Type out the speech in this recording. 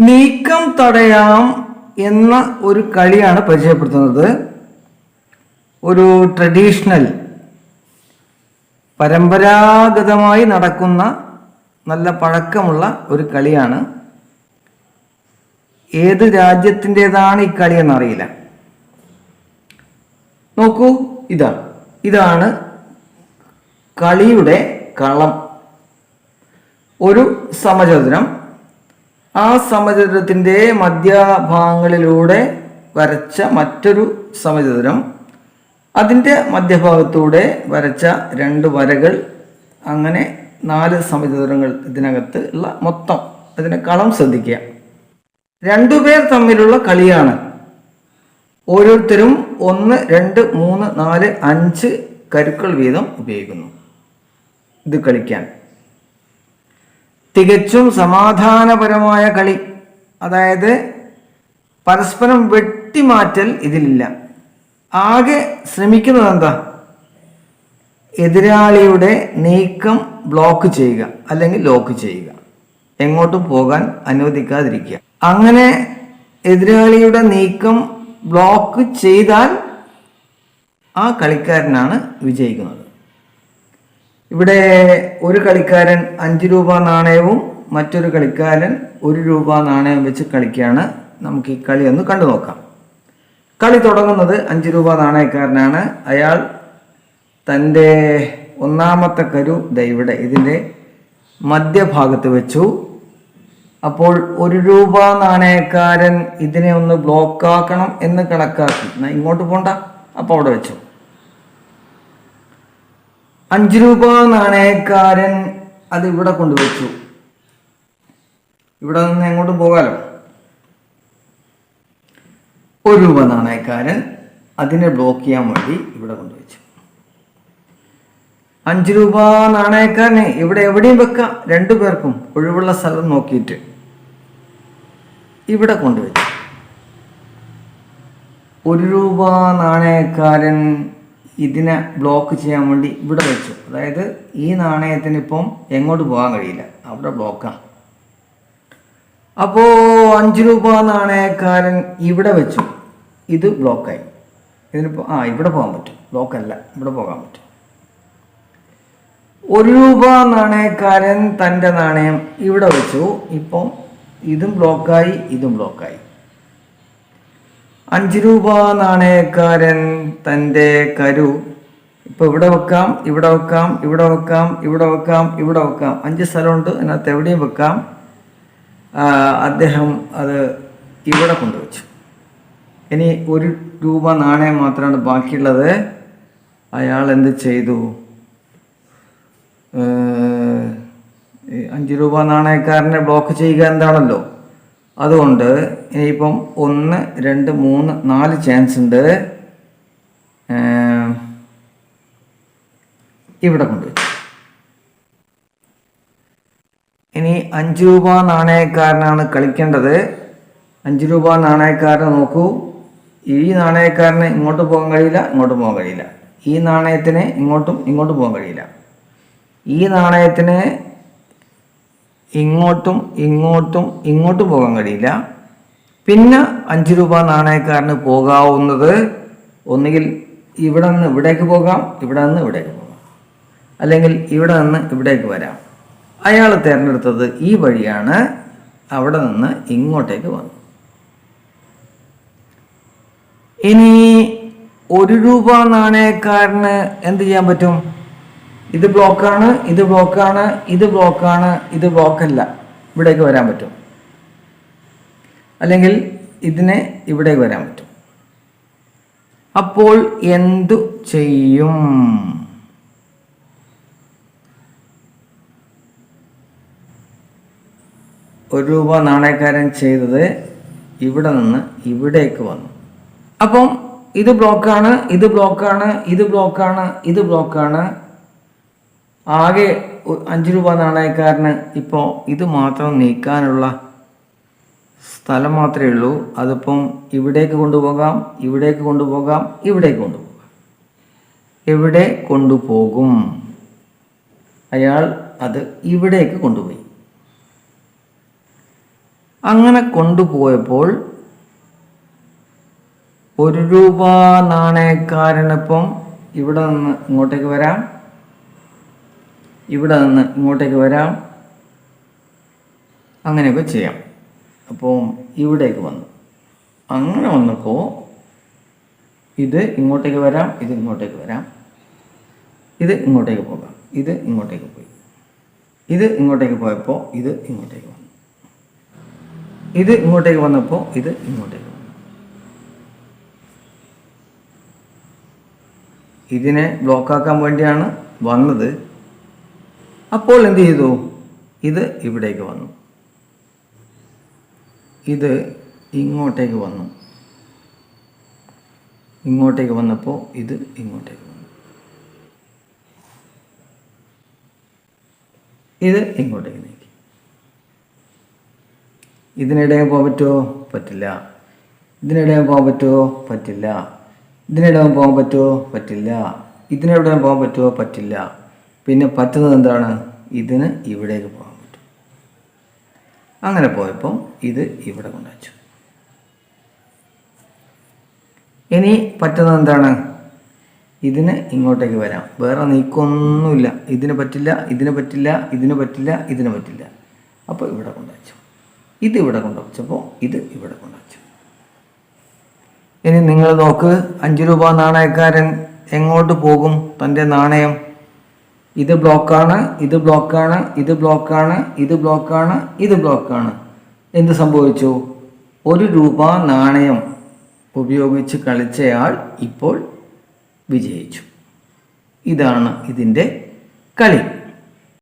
നീക്കം തടയാം എന്ന ഒരു കളിയാണ് പരിചയപ്പെടുത്തുന്നത്. ഒരു ട്രഡീഷണൽ പരമ്പരാഗതമായി നടക്കുന്ന നല്ല പഴക്കമുള്ള ഒരു കളിയാണ്. ഏത് രാജ്യത്തിന്റെതാണ് ഈ കളി എന്നറിയില്ല. നോക്കൂ ഇതാ ഇതാണ് കളിയുടെ കളം. ഒരു സമചതുരം. ആ സമചതുരത്തിന്റെ മധ്യഭാഗങ്ങളിലൂടെ വരച്ച മറ്റൊരു സമചതുരം അതിന്റെ മധ്യഭാഗത്തൂടെ വരച്ച രണ്ട് വരകൾ അങ്ങനെ നാല് സമചതുരങ്ങൾ ഇതിനകത്ത് ഉള്ള മൊത്തം. അതിനെ കളം ശ്രദ്ധിക്കുക. രണ്ടുപേർ തമ്മിലുള്ള കളിയാണ്. ഓരോരുത്തരും ഒന്ന് രണ്ട് മൂന്ന് നാല് അഞ്ച് കരുക്കൾ വീതം ഉപയോഗിക്കുന്നു. ഇത് കളിക്കാൻ. തികച്ചും സമാധാനപരമായ കളി. അതായത് പരസ്പരം വെട്ടിമാറ്റൽ ഇതിലില്ല. ആകെ ശ്രമിക്കുന്നത് എന്താ എതിരാളിയുടെ നീക്കം ബ്ലോക്ക് ചെയ്യുക അല്ലെങ്കിൽ ലോക്ക് ചെയ്യുക. എങ്ങോട്ടും പോകാൻ അനുവദിക്കാതിരിക്കുക. അങ്ങനെ എതിരാളിയുടെ നീക്കം ബ്ലോക്ക് ചെയ്താൽ ആ കളിക്കാരനാണ് വിജയിക്കുന്നത്. ഇവിടെ ഒരു കളിക്കാരൻ അഞ്ച് രൂപ നാണയവും മറ്റൊരു കളിക്കാരൻ ഒരു രൂപ നാണയം വെച്ച് കളിക്കുകയാണ്. നമുക്ക് ഈ കളി ഒന്ന് കണ്ടു നോക്കാം. കളി തുടങ്ങുന്നത് അഞ്ച് രൂപ നാണയക്കാരനാണ്. അയാൾ തന്റെ ഒന്നാമത്തെ കരു ദൈവിടെ ഇതിന്റെ മധ്യഭാഗത്ത് വെച്ചു. അപ്പോൾ ഒരു രൂപ നാണയക്കാരൻ ഇതിനെ ഒന്ന് ബ്ലോക്കാക്കണം എന്ന് കണക്കാക്കി. എന്നാൽ ഇങ്ങോട്ട് പോണ്ട. അപ്പോൾ അവിടെ വെച്ചു. അഞ്ച് രൂപ നാണയക്കാരൻ അത് ഇവിടെ കൊണ്ടുവച്ചു. ഇവിടെ നിന്ന് എങ്ങോട്ടും പോകാലോ? ഒരു രൂപ നാണയക്കാരൻ അതിനെ ബ്ലോക്ക് ചെയ്യാൻ വേണ്ടി ഇവിടെ കൊണ്ടുവച്ചു. അഞ്ച് രൂപ നാണയക്കാരനെ ഇവിടെ എവിടെയും വെക്കാം. രണ്ടു പേർക്കും ഒഴിവുള്ള സ്ഥലം നോക്കിയിട്ട് ഇവിടെ കൊണ്ടുവച്ചു. ഒരു രൂപ നാണയക്കാരൻ ഇതിനെ ബ്ലോക്ക് ചെയ്യാൻ വേണ്ടി ഇവിടെ വെച്ചു. അതായത് ഈ നാണയത്തിന് ഇപ്പം എങ്ങോട്ട് പോകാൻ കഴിയില്ല. അവിടെ ബ്ലോക്കാണ് അപ്പോൾ അഞ്ച് രൂപ നാണയക്കാരൻ ഇവിടെ വെച്ചു. ഇത് ബ്ലോക്കായി ഇതിനിപ്പോൾ ആ ഇവിടെ പോകാൻ പറ്റും. ബ്ലോക്കല്ല ഇവിടെ പോകാൻ പറ്റും. ഒരു രൂപ നാണയക്കാരൻ തന്റെ നാണയം ഇവിടെ വെച്ചു. ഇപ്പം ഇതും ബ്ലോക്കായി ഇതും ബ്ലോക്കായി അഞ്ച് രൂപ നാണയക്കാരൻ തന്റെ കരു. ഇപ്പൊ ഇവിടെ വെക്കാം ഇവിടെ വെക്കാം ഇവിടെ വെക്കാം ഇവിടെ വെക്കാം ഇവിടെ വെക്കാം. അഞ്ച് സ്ഥലമുണ്ട് അതിനകത്ത് എവിടെയും വെക്കാം. അദ്ദേഹം അത് ഇവിടെ കൊണ്ടുവച്ചു. ഇനി ഒരു രൂപ നാണയം മാത്രമാണ് ബാക്കിയുള്ളത്. അയാൾ എന്ത് ചെയ്തു? അഞ്ച് രൂപ നാണയക്കാരനെ ബ്ലോക്ക് ചെയ്യുക എന്താണല്ലോ? അതുകൊണ്ട് ഇനിയിപ്പം ഒന്ന് രണ്ട് മൂന്ന് നാല് ചാൻസ് ഉണ്ട്. ഇവിടെ കൊണ്ടുവച്ചു ഇനി അഞ്ച് രൂപ നാണയക്കാരനാണ് കളിക്കേണ്ടത്. അഞ്ച് രൂപ നാണയക്കാരനെ നോക്കൂ. ഈ നാണയക്കാരന് ഇങ്ങോട്ട് പോകാൻ കഴിയില്ല ഇങ്ങോട്ടും പോകാൻ കഴിയില്ല. ഈ നാണയത്തിന് ഇങ്ങോട്ടും ഇങ്ങോട്ടും പോകാൻ കഴിയില്ല. ഈ നാണയത്തിന് ഇങ്ങോട്ടും ഇങ്ങോട്ടും ഇങ്ങോട്ടും പോകാൻ കഴിയില്ല. പിന്നെ അഞ്ച് രൂപ നാണയക്കാരന് പോകാവുന്നത് ഒന്നുകിൽ ഇവിടെ നിന്ന് ഇവിടേക്ക് പോകാം ഇവിടെ നിന്ന് ഇവിടേക്ക് പോകാം. അല്ലെങ്കിൽ ഇവിടെ നിന്ന് ഇവിടേക്ക് വരാം. അയാൾ തിരഞ്ഞെടുത്തത് ഈ വഴിയാണ് അവിടെ നിന്ന് ഇങ്ങോട്ടേക്ക് വന്നു ഇനി ഒരു രൂപ നാണയക്കാരന് എന്ത് ചെയ്യാൻ പറ്റും? ഇത് ബ്ലോക്കാണ് ഇത് ബ്ലോക്കാണ് ഇത് ബ്ലോക്കാണ് ഇത് ബ്ലോക്കല്ല ഇവിടേക്ക് വരാൻ പറ്റും. അല്ലെങ്കിൽ ഇതിനെ ഇവിടേക്ക് വരാൻ പറ്റും. അപ്പോൾ എന്തു ചെയ്യും? ഒരു രൂപ നാണയക്കാരൻ ചെയ്തത് ഇവിടെ നിന്ന് ഇവിടേക്ക് വന്നു. അപ്പം ഇത് ബ്ലോക്കാണ് ഇത് ബ്ലോക്കാണ് ഇത് ബ്ലോക്കാണ് ഇത് ബ്ലോക്കാണ് ആകെ അഞ്ച് രൂപ നാണയക്കാരന് ഇപ്പോൾ ഇത് മാത്രം നീക്കാനുള്ള സ്ഥലം മാത്രമേ ഉള്ളൂ. അതിപ്പം ഇവിടേക്ക് കൊണ്ടുപോകാം ഇവിടേക്ക് കൊണ്ടുപോകാം ഇവിടേക്ക് കൊണ്ടുപോകാം. എവിടെ കൊണ്ടുപോകും? അയാൾ അത് ഇവിടേക്ക് കൊണ്ടുപോയി. അങ്ങനെ കൊണ്ടുപോയപ്പോൾ ഒരു രൂപ നാണയക്കാരനൊപ്പം ഇവിടെ നിന്ന് ഇങ്ങോട്ടേക്ക് വരാം. ഇവിടെ നിന്ന് ഇങ്ങോട്ടേക്ക് വരാം. അങ്ങനെയൊക്കെ ചെയ്യാം. അപ്പോൾ ഇവിടേക്ക് വന്നു. അങ്ങനെ വന്നപ്പോൾ ഇത് ഇങ്ങോട്ടേക്ക് വരാം ഇത് ഇങ്ങോട്ടേക്ക് വരാം. ഇത് ഇങ്ങോട്ടേക്ക് പോകാം ഇത് ഇങ്ങോട്ടേക്ക് പോയി. ഇത് ഇങ്ങോട്ടേക്ക് പോയപ്പോൾ ഇത് ഇങ്ങോട്ടേക്ക് വന്നു. ഇത് ഇങ്ങോട്ടേക്ക് വന്നപ്പോൾ ഇത് ഇങ്ങോട്ടേക്ക് വന്നു. ഇതിനെ ബ്ലോക്കാക്കാൻ വേണ്ടിയാണ് വന്നത്. അപ്പോൾ എന്ത് ചെയ്തു? ഇത് ഇവിടേക്ക് വന്നു. ഇത് ഇങ്ങോട്ടേക്ക് വന്നു. ഇങ്ങോട്ടേക്ക് വന്നപ്പോൾ ഇത് ഇങ്ങോട്ടേക്ക് വന്നു. ഇത് ഇങ്ങോട്ടേക്ക് നീക്കി. ഇതിനിടെ പോകാൻ പറ്റുമോ പറ്റില്ല. ഇതിനിടെ പോകാൻ പറ്റുമോ പറ്റില്ല. ഇതിനിടെ പോകാൻ പറ്റുമോ പറ്റില്ല. ഇതിനെവിടെ പോകാൻ പറ്റുമോ പറ്റില്ല. പിന്നെ പറ്റുന്നത് എന്താണ്? ഇതിന് ഇവിടേക്ക് പോകാൻ പറ്റും. അങ്ങനെ പോയപ്പോൾ ഇത് ഇവിടെ കൊണ്ടുവച്ചു. ഇനി പറ്റുന്നത് എന്താണ്? ഇതിന് ഇങ്ങോട്ടേക്ക് വരാം. വേറെ നീക്കൊന്നുമില്ല. ഇതിന് പറ്റില്ല ഇതിന് പറ്റില്ല ഇതിന് പറ്റില്ല ഇതിന് പറ്റില്ല. അപ്പോൾ ഇവിടെ കൊണ്ടുവച്ചു. ഇത് ഇവിടെ കൊണ്ടുവച്ചപ്പോൾ ഇത് ഇവിടെ കൊണ്ടുവച്ചു. ഇനി നിങ്ങൾ നോക്ക് അഞ്ച് രൂപ നാണയക്കാരൻ എങ്ങോട്ട് പോകും തന്റെ നാണയം? ഇത് ബ്ലോക്കാണ് ഇത് ബ്ലോക്കാണ് ഇത് ബ്ലോക്കാണ് ഇത് ബ്ലോക്കാണ് ഇത് ബ്ലോക്കാണ്. എന്ത് സംഭവിച്ചു? ഒരു രൂപ നാണയം ഉപയോഗിച്ച് കളിച്ചയാൾ ഇപ്പോൾ വിജയിച്ചു. ഇതാണ് ഇതിന്റെ കളി.